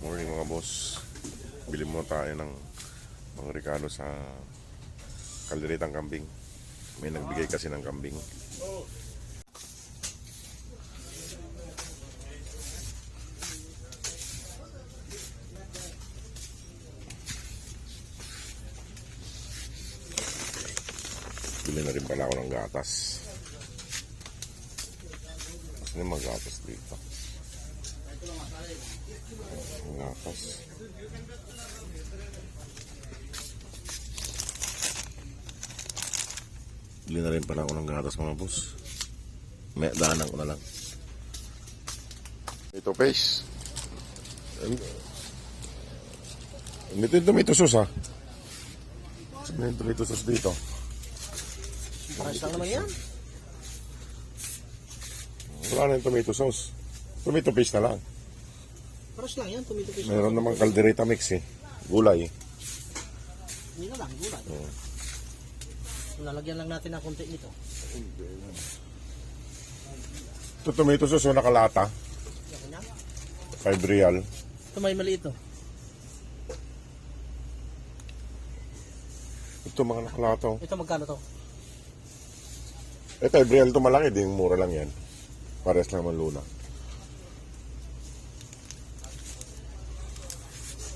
Morning mga boss. Bili mo tayo ng mga regalo sa kalderitang kambing. May nagbigay kasi ng kambing. Bili na rin pala ako ng gatas. Ano yung mga gatas dito? Gatas. Bili na rin pala ako ng gatas mga boss. May daanan ko na lang. Ito face. Ito yung tomato sauce ha. Saan yung tomato sauce dito? Pares lang naman yan. Wala na yung tomato sauce. Tomato paste na lang. Pares lang yan, tomato paste. Mayroon namang caldereta mix eh. Gulay eh. Hindi na lang, gulay. Lalagyan lang natin ng konti nito. Ito tomato sauce o nakalata. Yan, yan. 5 real. Ito may maliit to. Ito mga nakalata. oh. Ito magkano to? Eh 5 real ito malaki din. Mura lang yan. Pares lang naman luna.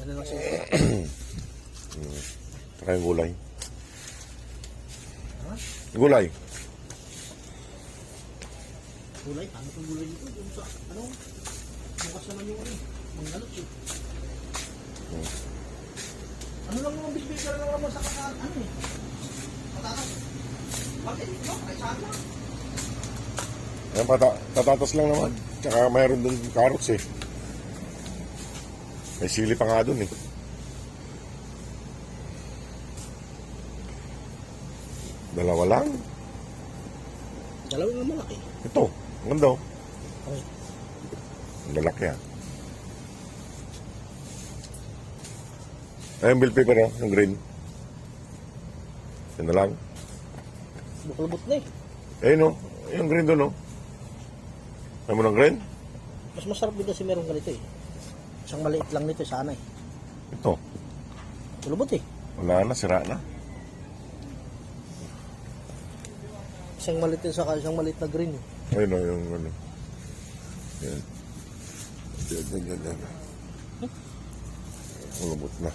Na lang siya. Saka yung gulay. Ha? Gulay. Gulay? Ano itong gulay dito? Yung sa, ano? Bukas naman yung ano. Manggalot eh. Ano lang mga bisbisa lang naman sa kaka, ano eh. Patatas. Bakit? Ay saan lang? Ayan, pata patatas lang naman. Tsaka mayroon dun carrots eh. May sili pa nga dun eh. Dalawa lang. Dalawang nga malaki. Ito. Ang ganda oh. Okay. Ang lalaki ah. Ayun, bill paper oh, yung green. Yan na lang. Bukalbot na eh. Ayun oh, yung green doon oh. Ayaw mo ng green? Mas masarap din kasi meron ganito eh. Isang maliit lang nito sana eh. Ito. Kulubot eh. Wala na, sira na. Isang maliit din sa isang maliit na green eh. Ayun oh, yung ano. Yan. Yan, yan, yan, yan. Malambot na.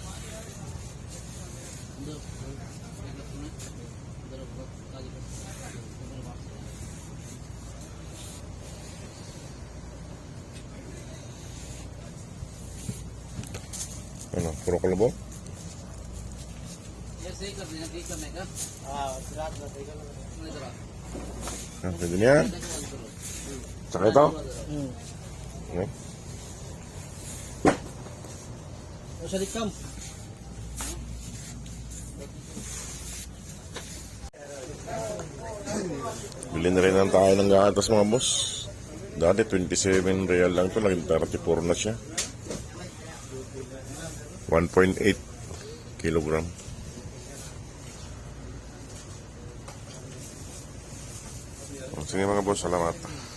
Ano, puro kalabo? Ah, grabe na tayo. Ah, pwede niya. Saka ito. Hmm. Ano? O sa likam. Bili na rin lang tayo ng gatas mga boss. Dati 27 real lang to, naging 34 na siya. 1.8 kilogram. Sige mga boss, salamat.